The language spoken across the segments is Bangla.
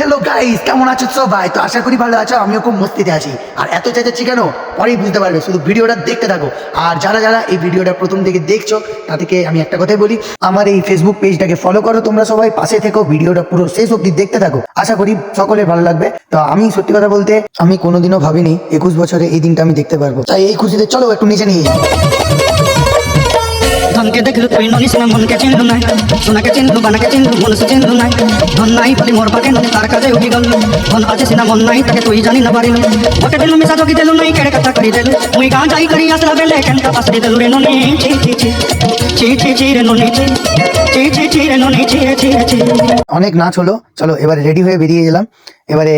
হ্যালো গাইস কেমন আছো? সবাই তো আশা করি ভালো আছো, আমিও খুব মস্তিতে আছি। আর এত চেঁচাচ্ছি কেন? পরেই বুঝতে পারবে, শুধু ভিডিওটা দেখতে থাকো। আর যারা যারা এই ভিডিওটা প্রথম থেকে দেখছ, তাদেরকে আমি একটা কথাই বলি, আমার এই ফেসবুক পেজটাকে ফলো করো তোমরা সবাই, পাশে থেকো, ভিডিওটা পুরো শেষ অব্দি দেখতে থাকো। আশা করি সকলে ভালো লাগবে। তো আমি সত্যি কথা বলতে, আমি কোনোদিনও ভাবিনি, একুশ বছরে এই দিনটা আমি দেখতে পারব। তাই এই খুশিতে চলো একটু নিচে নিয়ে ধনকে দেখলু তুই ননিস না মনকে চিনলু নাই সোনাকে চিনলু, বানাকে চিনলু, মনসে চিনলু নাই ধন নাই বলি মোর পাকে নদী তার কাজে উঠি গল। ধন আছে সিনা, মন নাই, তাকে তুই জানি না পারিলু। ওকে দিলু, মিশা যোগি দিলু, নাই কেড়ে কথা করি দিলু। মুই গাঁ যাই করি, আসলা বেলে কেনটা পাসরি দিলু রে ননি। ছি ছি ছি। ছি ছি ছি রে ননি, ছি। ছি ছি ছি রে ননি, ছি ছি ছি। অনেক নাচ হলো। চলো, এবারে রেডি হয়ে বেরিয়ে গেলাম। এবারে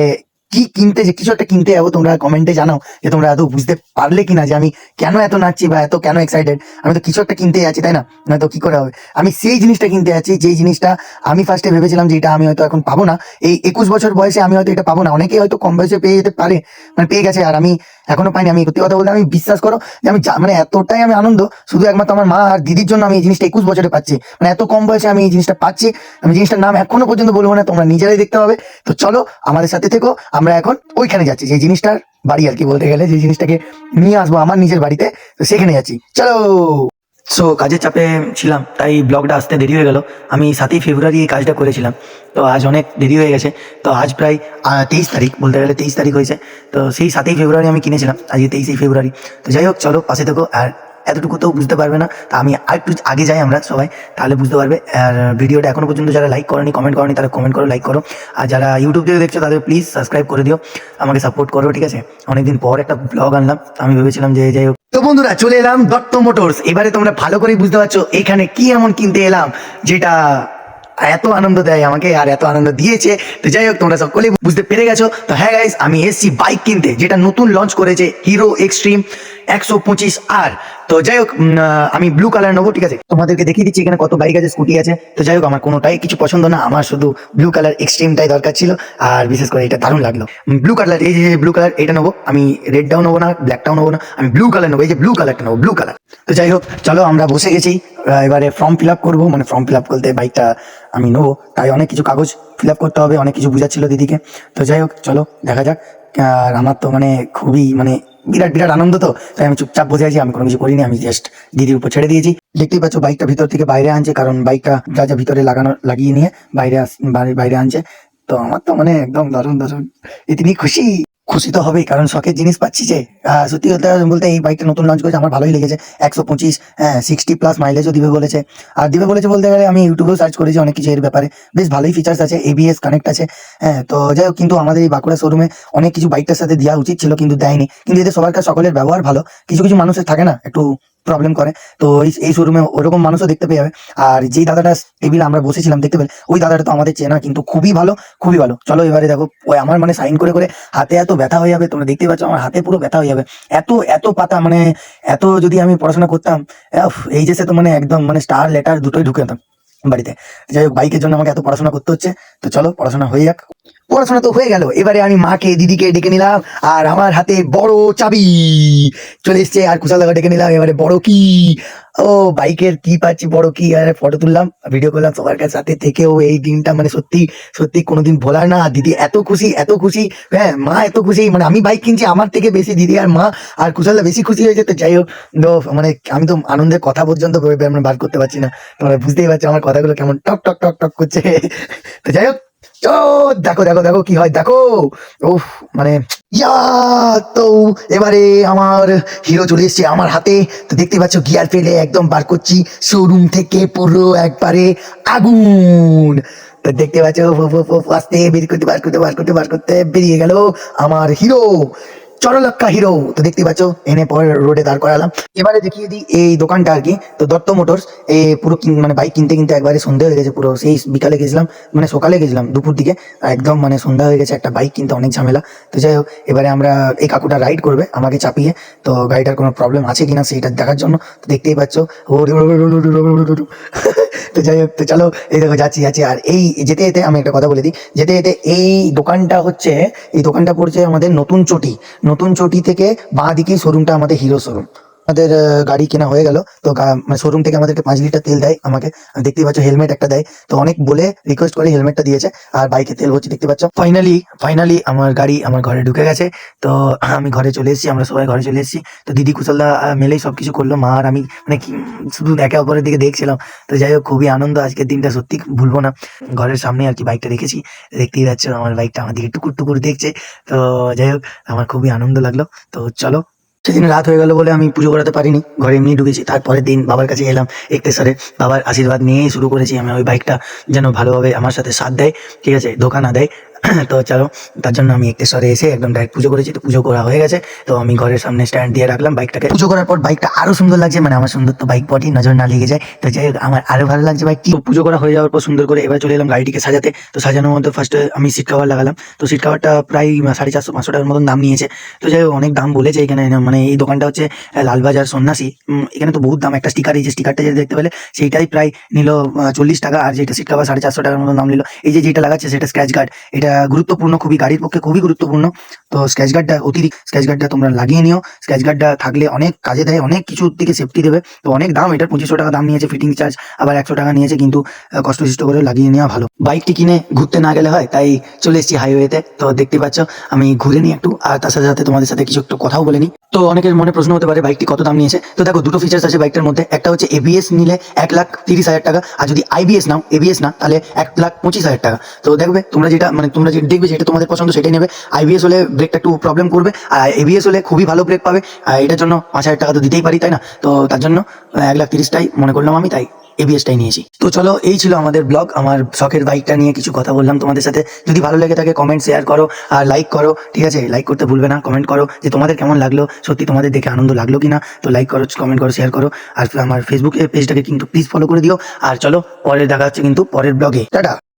কি কিনতে যে কিছু একটা কিনতে যাব, তোমরা কমেন্টে জানাও যে তোমরা এত বুঝতে পারলে কিনা যে আমি কেন এত নাচছি বা এত কেন এক্সাইটেড আমি তো কিছু একটা কিনতে যাচ্ছি, তাই না? নয়তো কি করে হবে? আমি সেই জিনিসটা কিনতে যাচ্ছি, যেই জিনিসটা আমি ফার্স্টে ভেবেছিলাম যে এটা আমি হয়তো এখন পাবো না। এই একুশ বছর বয়সে আমি হয়তো এটা পাবো না। অনেকেই হয়তো কম বয়সে পেয়ে যেতে পারে মানে পেয়ে গেছে, আর আমি এখনও পাইনি। আমি সত্যি কথা বলতে আমি বিশ্বাস করো যে আমি মানে এতটাই আমি আনন্দ, শুধু একমাত্র আমার মা আর দিদির জন্য আমি এই জিনিসটা একুশ বছরে পাচ্ছি। মানে এত কম বয়সে আমি এই জিনিসটা পাচ্ছি। আমি জিনিসটার নাম এখনও পর্যন্ত বলব না, তোমরা নিজেরাই দেখতে হবে তো চলো, আমাদের সাথে থেকো। আমরা এখন ওইখানে যাচ্ছি, যে জিনিসটার বাড়ি আর কি বলতে গেলে, যে জিনিসটাকে নিয়ে আসব আমার নিজের বাড়িতে, তো সেখানে যাচ্ছি। চলো! সো কাজের চাপে ছিলাম, তাই ব্লগটা আসতে দেরি হয়ে গেল। আমি সাতই ফেব্রুয়ারি এই কাজটা করেছিলাম। তো আজ অনেক দেরি হয়ে গেছে। তো আজ প্রায় তেইশ তারিখ, বলতে গেলে তেইশ তারিখ হয়েছে। তো সেই সাতই ফেব্রুয়ারি আমি কিনেছিলাম, আজকে তেইশে ফেব্রুয়ারি। তো যাই হোক, চলো, পাশে থেকো, আর এতটুকু তো বুঝতে পারবে না। তা আমি আর একটু আগে যাই আমরা সবাই, তাহলে বুঝতে পারবে। আর ভিডিওটা এখনও পর্যন্ত যারা লাইক করেনি কমেন্ট করেনি, তারা কমেন্ট করো লাইক করো। আর যারা ইউটিউব থেকে দেখছ, তাদের প্লিজ সাবস্ক্রাইব করে দিও। আমাকে সাপোর্ট করো, ঠিক আছে? অনেকদিন পর একটা ব্লগ আনলাম। আমি ভেবেছিলাম যে যাই হোক। তো বন্ধুরা, চলে এলাম দত্ত মোটরস। এবারে তোমরা ভালো করে বুঝতে পারছ এখানে কি এমন কিনতে এলাম, যেটা এত আনন্দ দেয় আমাকে আর এত আনন্দ দিয়েছে। তো যাই হোক, তোমরা সকলেই বুঝতে পেরে গেছো। তো হ্যাঁ গাইস আমি এসছি বাইক কিনতে, যেটা নতুন লঞ্চ করেছে হিরো এক্সট্রিম একশো পঁচিশ আর। তো যাই হোক আমি ব্লু কালার নেব, ঠিক আছে? তোমাদেরকে দেখিয়ে দিচ্ছি, এখানে কত বাইক আছে স্কুটি আছে। তো যাই হোক, আমার কোনোটাই কিছু পছন্দ না, আমার শুধু ব্লু কালার এক্সট্রিমটাই দরকার ছিল। আর বিশেষ করে এটা দারুণ লাগল। ব্লু কালার এই যে ব্লু কালার এটা নেব। আমি রেডটাও নেব না ব্ল্যাকটাও নেব না, আমি ব্লু কালার নেব, এই যে ব্লু কালারটা নেব ব্লু কালার তো যাই হোক, চলো আমরা বসে গেছি। এবারে ফর্ম ফিল আপ করব মানে ফর্ম ফিল আপ করতে বাইকটা আমি নেব। তাই অনেক কিছু কাগজ ফিল আপ করতে হবে, অনেক কিছু বোঝাচ্ছিল দিদিকে। তো যাই হোক, চলো, দেখা যাক। আর আমার তো মানে খুবই মানে বিরাট বিরাট আনন্দ তো। তাই আমি চুপচাপ বসে আছি, আমি কোনো কিছু করিনি, আমি জাস্ট দিদির উপর ছেড়ে দিয়েছি। দেখতেই পাচ্ছ বাইকটা ভিতর থেকে বাইরে আনছে, কারণ বাইকটা যা যা ভিতরে লাগানো, লাগিয়ে নিয়ে বাইরে বাইরে আনছে। তো আমার তো মানে একদম দারুণ দারুণ। এতিনি খুশি? খুশি তো হবেই, কারণ শখের জিনিস পাচ্ছি যে সত্যি কথা বলতে এই বাইকটা নতুন লঞ্চ করেছে, আমার ভালোই লেগেছে, একশো পঁচিশ হ্যাঁ সিক্সটি প্লাস মাইলেজও দিবে বলেছে। আর দিবে বলেছে বলতে গেলে আমি ইউটিউবেও সার্চ করেছি অনেক কিছু এর ব্যাপারে, বেশ ভালোই ফিচার্স আছে এবিএস কানেক্ট আছে হ্যাঁ তো যাই হোক, কিন্তু আমাদের এই বাঁকুড়া শোরুমে অনেক কিছু বাইকটার সাথে দেওয়া উচিত ছিল, কিন্তু দেয়নি। কিন্তু এদের সবার কাছে সকলের ব্যবহার ভালো, কিছু কিছু মানুষের থাকে না, একটু প্রবলেম করে। তো এই- শোরুমে ওরকম মানুষও দেখতে পেয়ে যাবে। আর যেই দাদাটা টেবিলে আমরা বসেছিলাম, দেখতে পেলে, ওই দাদাটা তো আমাদের চেনা কিন্তু খুবই ভালো খুবই ভালো। চলো এবারে দেখো, ওই আমার মানে সাইন করে করে হাতে এত ব্যথা হয়ে যাবে, তোমরা দেখতে পাচ্ছ, আমার হাতে পুরো ব্যথা হয়ে যাবে। এত এত পাতা মানে এত যদি আমি পড়াশোনা করতাম এই যে সে তো মানে একদম মানে স্টার লেটার দুটোই ঢুকে যেতাম বাড়িতে। যাই হোক বাইকের জন্য আমাকে এত পড়াশোনা করতে হচ্ছে, তো চলো, পড়াশোনা হয়ে যাক। পড়াশোনা তো হয়ে গেল। এবারে আমি মাকে, দিদিকে ডেকে নিলাম, আর আমার হাতে বড় চাবি। চলে এসছে, আর কুশাল দাদা ডেকে নিলাম, এবারে বড় কি? ও, বাইকের কি পাচ্ছি, বড় কি? আর ফটো তুললাম ভিডিও করলাম, সবার কাছে সাথে থেকেও এই দিনটা মানে সত্যি সত্যি কোনোদিন ভোলার না। দিদি এত খুশি এত খুশি। হ্যাঁ মা এত খুশি মানে আমি বাইক কিনছি, আমার থেকে বেশি, দিদি আর মা, আর কুশালদা বেশি খুশি হয়েছে, তো যাই হোক মানে আমি তো আনন্দের কথা পর্যন্ত মানে বার করতে পারছি না। তোমরা বুঝতেই পারছ আমার কথাগুলো কেমন টক টক টক টক করছে। তো যাই হোক দেখো দেখো দেখো কি হয়, দেখো। মানে ইয়া, তো এবারে আমার হিরো চলে এসছে আমার হাতে। তো দেখতে পাচ্ছ গিয়ার ফেলে একদম বার করছি। শোরুম থেকে পুরো একবারে আগুন। তো দেখতে পাচ্ছ আস্তে বের করতে, বার করতে বার করতে বার করতে বেরিয়ে গেল আমার হিরো চরলক্কা হিরো তো দেখতে পাচ্ছ, এনে পর রোডে দাঁড় করালাম। এবারে দেখিয়ে দিই এই দোকানটা আর কি। তো দত্ত মোটরস এ পুরো মানে বাইক কিনতে কিনতে একবারে সন্ধ্যা হয়ে গেছে পুরো। সেই বিকালে গেছিলাম মানে সকালে গেছিলাম, দুপুর দিকে। একদম মানে সন্ধ্যা হয়ে গেছে, একটা বাইক কিনতে অনেক ঝামেলা। তো যাই হোক, এবারে আমরা এই কাকুটা রাইড করবে আমাকে চাপিয়ে। তো গাড়িটার কোনো প্রবলেম আছে কিনা সেইটা দেখার জন্য। তো দেখতেই পাচ্ছ, ও তো যাই হোক, তো চলো এই দেখো যাচ্ছি যাচ্ছি। আর এই যেতে যেতে আমি একটা কথা বলে দিই, যেতে যেতে এই দোকানটা হচ্ছে, এই দোকানটা পড়ছে আমাদের নতুন চটি নতুন চটি থেকে বাঁ দিকেই শোরুমটা আমাদের হিরো শোরুম আমাদের গাড়ি কেনা হয়ে গেল। তো শোরুম থেকে আমাদেরকে পাঁচ লিটার তেল দেয় আমাকে। দেখতেই পাচ্ছ হেলমেট একটা দেয়। তো অনেক বলে রিকোয়েস্ট করে হেলমেটটা দিয়েছে। আর বাইকে তেল ভরছি, দেখতে পাচ্ছ। ফাইনালি ফাইনালি আমার গাড়ি আমার ঘরে ঢুকে গেছে। তো আমি ঘরে চলে এসেছি, আমরা সবাই ঘরে চলে এসেছি। তো দিদি কুশলদা মিলেই সবকিছু করল। মা আর আমি মানে শুধু একে অপরের দিকে দেখছিলাম। তো যাই হোক, খুবই আনন্দ। আজকের দিনটা সত্যি ভুলবো না। ঘরের সামনে আর কি বাইকটা রেখেছি। দেখতেই পাচ্ছ আমার বাইকটা আমার দিকে টুকুর টুকুর দেখছে। তো যাই হোক, আমার খুবই আনন্দ লাগল। তো চলো সেদিন রাত হয়ে গেল বলে আমি পুজো করাতে পারিনি। ঘরে এমনি ঢুকেছি। তারপরের দিন বাবার কাছে এলাম। একতেসারে বাবার আশীর্বাদ নিয়েই শুরু করেছি। আমি ওই বাইকটা যেন ভালোভাবে আমার সাথে সাথ দেয়। ঠিক আছে, ধোকা না দেয়। তো চলো, তার জন্য আমি একটেশ্বরে এসে একদম ডাইরেক্ট পুজো করেছি, তো পুজো করা হয়ে গেছে। তো আমি ঘরের সামনে স্ট্যান্ড দিয়ে রাখলাম বাইকটাকে পুজো করার পর বাইকটা আরও সুন্দর লাগছে মানে আমার সুন্দর তো বাইক বডি নজর না লেগে যায়। তো যাই আমার আরও ভালো লাগছে বাইকটি পুজো করা হয়ে যাওয়ার পর সুন্দর করে এবার চলে এলাম গাড়িটিকে সাজাতে। তো সাজানোর মধ্যে ফার্স্টে আমি সিট কভার লাগালাম। তো সিট কভারটা প্রায় সাড়ে চারশো, পাঁচশো টাকার মতন দাম নিয়েছে। তো যাই অনেক দাম বলেছে এখানে মানে এই দোকানটা হচ্ছে লালবাজার সন্ন্যাসী। এখানে তো বহুত দাম, একটা স্টিকার এই যে স্টিকারটা যেটা দেখতে পেলে, সেইটাই প্রায় নিল চল্লিশ টাকা। আর যেটা সিট কভার সাড়ে চারশো টাকার মতন দাম নিল। এই যে যেটা লাগাচ্ছে, সেটা স্ক্র্যাচ গার্ড এটা গুরুত্বপূর্ণ, খুবই গাড়ির পক্ষে খুবই গুরুত্বপূর্ণ। তো স্ক্র্যাচ গার্ডটা অতিরিক্ত স্ক্র্যাচ গার্ডটা তোমরা লাগিয়ে নিও। স্ক্র্যাচ গার্ডটা থাকলে অনেক কাজে দেয়, অনেক কিছুর দিকে সেফটি দেবে। তো অনেক দাম এটার পঁচিশশো টাকা দাম নিয়েছে ফিটিং চার্জ আবার একশো টাকা নিয়েছে, কিন্তু কষ্টসিষ্ট করে লাগিয়ে নেওয়া ভালো। বাইকটি কিনে ঘুরতে না গেলে হয়, তাই চলে এসেছি হাইওয়েতে তো দেখতে পাচ্ছ, আমি ঘুরে নিই একটু, আর তার সাথে সাথে তোমাদের সাথে কিছু একটু কথাও বলে নিই। তো অনেকের মনে প্রশ্ন হতে পারে বাইকটি কত দাম নিয়েছে? তো দেখো, দুটো ফিচার্স আছে বাইকটার মধ্যে। একটা হচ্ছে এবিএস নিলে এক লাখ তিরিশ হাজার টাকা, আর যদি আইবিএস নাও এবিএস না, তাহলে এক লাখ পঁচিশ হাজার টাকা। তো দেখবে, তোমরা যেটা মানে তোমরা যেটা দেখবে যেটা তোমাদের পছন্দ, সেটাই নেবে। আইবিএস হলে ব্রেকটা একটু প্রবলেম করবে, আর এবিএস হলে খুবই ভালো ব্রেক পাবে। এটার জন্য পাঁচ হাজার টাকা তো দিতেই পারি, তাই না? তো তার জন্য এক লাখ তিরিশটাই মনে করলাম আমি, তাই এবিএসটাই নিয়েছি। তো চলো, এই ছিল আমাদের ব্লগ আমার শখের বাইকটা নিয়ে কিছু কথা বললাম তোমাদের সাথে। যদি ভালো লেগে থাকে কমেন্ট শেয়ার করো, আর লাইক করো, ঠিক আছে? লাইক করতে ভুলবে না কমেন্ট করো যে তোমাদের কেমন লাগল, সত্যি তোমাদের দেখে আনন্দ লাগল কিনা, তো লাইক করো কমেন্ট করো শেয়ার করো, আর আমার ফেসবুক পেজটাকে কিন্তু প্লিজ ফলো করে দিও। আর চলো, পরে দেখা হচ্ছে কিন্তু পরের ব্লগে টাটা!